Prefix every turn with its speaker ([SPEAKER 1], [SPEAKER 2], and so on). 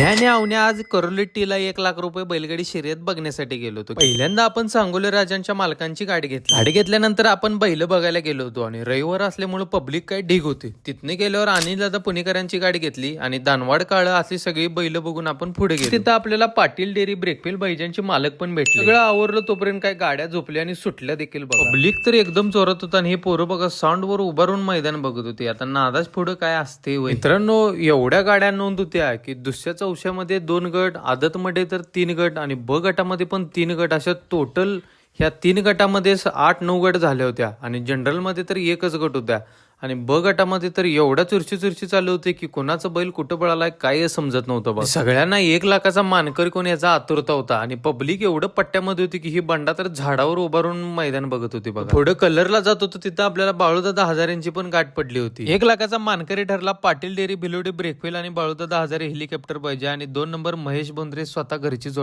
[SPEAKER 1] मी आवने आज करोलिट्टीला एक लाख रुपये बैलगाडी शर्यत बघण्यासाठी गेलो होतो. पहिल्यांदा आपण सांगोले राजांच्या मालकांची गाडी घेतली. गाडी घेतल्यानंतर आपण बैल बघायला गेलो होतो आणि रविवार असल्यामुळे पब्लिक काय ढीग होती. तिथने गेल्यावर अनिल दादा पुणेकरांची गाडी घेतली आणि दानवाड काळ अशी सगळी बैल बघून आपण पुढे गेलो. तिथं आपल्याला पाटील डेअरी ब्रेकफेल बैजांचे मालक पण भेटले. सगळं आवरलं तोपर्यंत काय गाड्या झोपल्या आणि सुटल्या देखील पब्लिक तर एकदम चोरत होता आणि हे पोरं बघा साऊंड वर उभारून मैदान बघत होते. आता नादाच पुढं काय असते मित्रांनो एवढ्या गाड्या नोंद होत्या की दुसऱ्या चौशामध्ये दोन गट आदतमध्ये तर तीन गट आणि ब गटामध्ये पण तीन गट. अशा टोटल ह्या तीन गटामध्ये आठ नऊ गट झाल्या होत्या आणि जनरलमध्ये तर एकच गट होत्या. आणि ब गटामध्ये तर एवढ्या चुरशी चुरशी चालू होते की कोणाचं बैल कुठं पळालाय काय समजत नव्हतं बघ. सगळ्यांना एक लाखाचा मानकरी कोण याचा आतुरता होता आणि पब्लिक एवढं पट्ट्यामध्ये होती की ही बंडा तर झाडावर उभारून मैदान बघत होती बघा. पुढे कलरला जात होतं तिथं आपल्याला बाळूदादा हजारांची पण गाठ पडली होती. एक लाखाचा मानकरी ठरला पाटील डेअरी भिलोडी ब्रेकफेल आणि बाळूदादा हजारे हेलिकॉप्टर पाहिजे आणि दोन नंबर महेश बोंद्रे स्वतः घरची जोड